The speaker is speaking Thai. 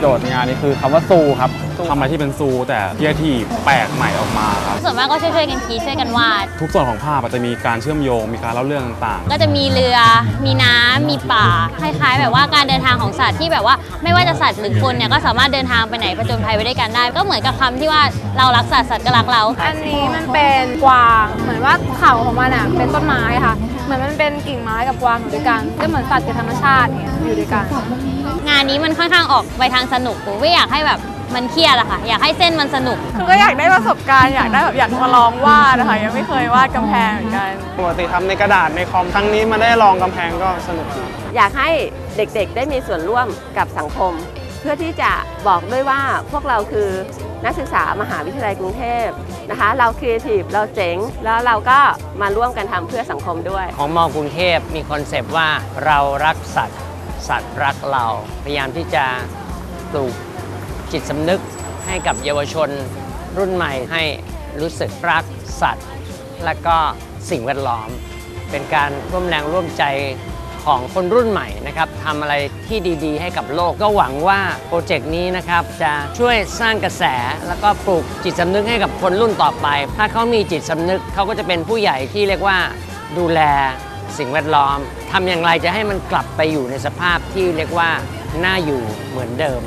โจทย์งานนี้คือคำว่าซูครับทำอะไรที่เป็นซูแต่เทียที่แปลกใหม่ออกมาครับ ส่วนมากก็ช่วยๆกันคิดช่วยกันวาด ทุกส่วนของภาพอาจจะมีการเชื่อมโยงมีการเล่าเรื่องต่างก็จะมีเรือ มีน้ำ มีป่าคล้ายๆ แบบว่าการเดินทางของสัตว์ที่แบบว่าไม่ว่าจะสัตว์หรือคนเนี่ยก็สามารถเดินทางไปไหนผจญภัยไปด้วยกันได้ ก็เหมือนกับคำที่ว่าเรารักสัตว์สัตว์ก็รักเรา อันนี้มันเป็นกวางเหมือนว่าเขาของมันอะเป็นต้นไม้ค่ะ เหมือนมันเป็นกิ่งไม้กับกวางอยู่ด้วยกันก็เหมือนสัตว์กับธรรมชาติเนี่ยอยู่ด้วยกัน งานนี้มันค่อนข้างออกไปทางสนุกหนูไม่อยากให้แบบ มันเครียดอะค่ะ อยากให้เส้นมันสนุก คือก็อยากได้ประสบการณ์อยากได้แบบอยากมาลองวาดนะคะยังไม่เคยวาดกำแพงเหมือนกันปกติทำในกระดาษในคอมครั้งนี้มาได้ลองกำแพงก็สนุกดีอยากให้เด็กๆ ได้มีส่วนร่วมกับสังคม เพื่อที่จะบอกด้วยว่าพวกเราคือนักศึกษามหาวิทยาลัยกรุงเทพนะคะ เราครีเอทีฟเราเจ๋ง แล้วเราก็มาร่วมกันทำเพื่อสังคมด้วย ของมอกรุงเทพมีคอนเซปต์ว่าเรารักสัตว์ สัตว์รักเรา พยายามที่จะปลูก จิตสำนึกให้กับเยาวชนรุ่นใหม่ให้รู้สึกรักสัตว์ และก็สิ่งแวดล้อม เป็นการร่วมแรงร่วมใจของคนรุ่นใหม่นะครับทำอะไรที่ดีๆ ให้กับโลกก็หวังว่าโปรเจกต์นี้นะครับจะช่วยสร้างกระแส แล้วก็ปลูกจิตสำนึกให้กับคนรุ่นต่อไป ถ้าเขามีจิตสำนึกเขาก็จะเป็นผู้ใหญ่ที่เรียกว่าดูแลสิ่งแวดล้อมทำอย่างไรจะให้มันกลับไปอยู่ในสภาพที่เรียกว่าน่าอยู่เหมือนเดิม